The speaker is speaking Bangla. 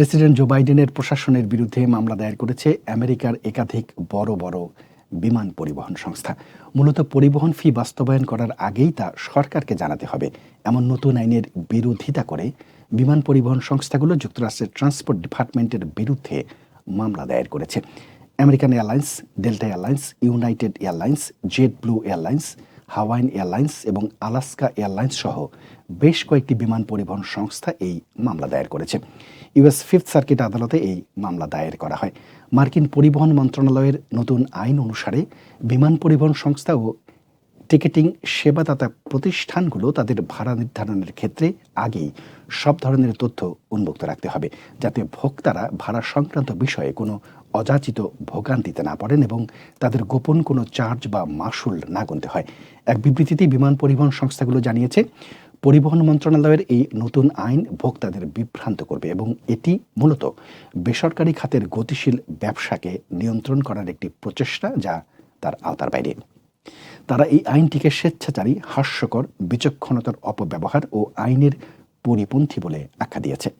প্রেসিডেন্ট জো বাইডেনের প্রশাসনের বিরুদ্ধে মামলা দায়ের করেছে আমেরিকার একাধিক বড় বড় বিমান পরিবহন সংস্থা। মূলত পরিবহন ফি বাস্তবায়ন করার আগেই তা সরকারকে জানাতে হবে। এমন নতুন আইনের বিরোধিতা করে বিমান পরিবহন সংস্থাগুলো যুক্তরাষ্ট্রের ট্রান্সপোর্ট ডিপার্টমেন্টের বিরুদ্ধে মামলা দায়ের করেছে। American Airlines, Delta Airlines, United Airlines JetBlue Airlines Hawaiian Airlines এবং আলাস্কা এয়ারলাইন্স সহ বেশ কয়েকটি বিমান পরিবহন সংস্থা এই মামলা দায়ের করেছে। ইউএস ফিফথ সার্কিট আদালতে এই মামলা দায়ের করা হয়। মার্কিন পরিবহন মন্ত্রণালয়ের নতুন আইন অনুসারে বিমান পরিবহন সংস্থা ও টিকেটিং সেবাদাতা প্রতিষ্ঠানগুলো তাদের ভাড়া নির্ধারণের ক্ষেত্রে আগেই সব ধরনের তথ্য উন্মুক্ত রাখতে হবে, যাতে ভোক্তারা ভাড়া সংক্রান্ত বিষয়ে কোনো অযাচিত ভোগান্তিতে না পড়েন এবং তাদের গোপন কোনো চার্জ বা মাসুল না গুনতে হয়। এক বিবৃতিতে বিমান পরিবহন সংস্থাগুলো জানিয়েছে, পরিবহন মন্ত্রণালয়ের এই নতুন আইন ভোক্তাদের বিভ্রান্ত করবে এবং এটি মূলত বেসরকারি খাতের গতিশীল ব্যবসাকে নিয়ন্ত্রণ করার একটি প্রচেষ্টা যা তার আওতার বাইরে। তারা এই আইনটিকে স্বেচ্ছাচারী, হাস্যকর, বিচক্ষণতার অপব্যবহার ও আইনের পরিপন্থী বলে আখ্যা দিয়েছে।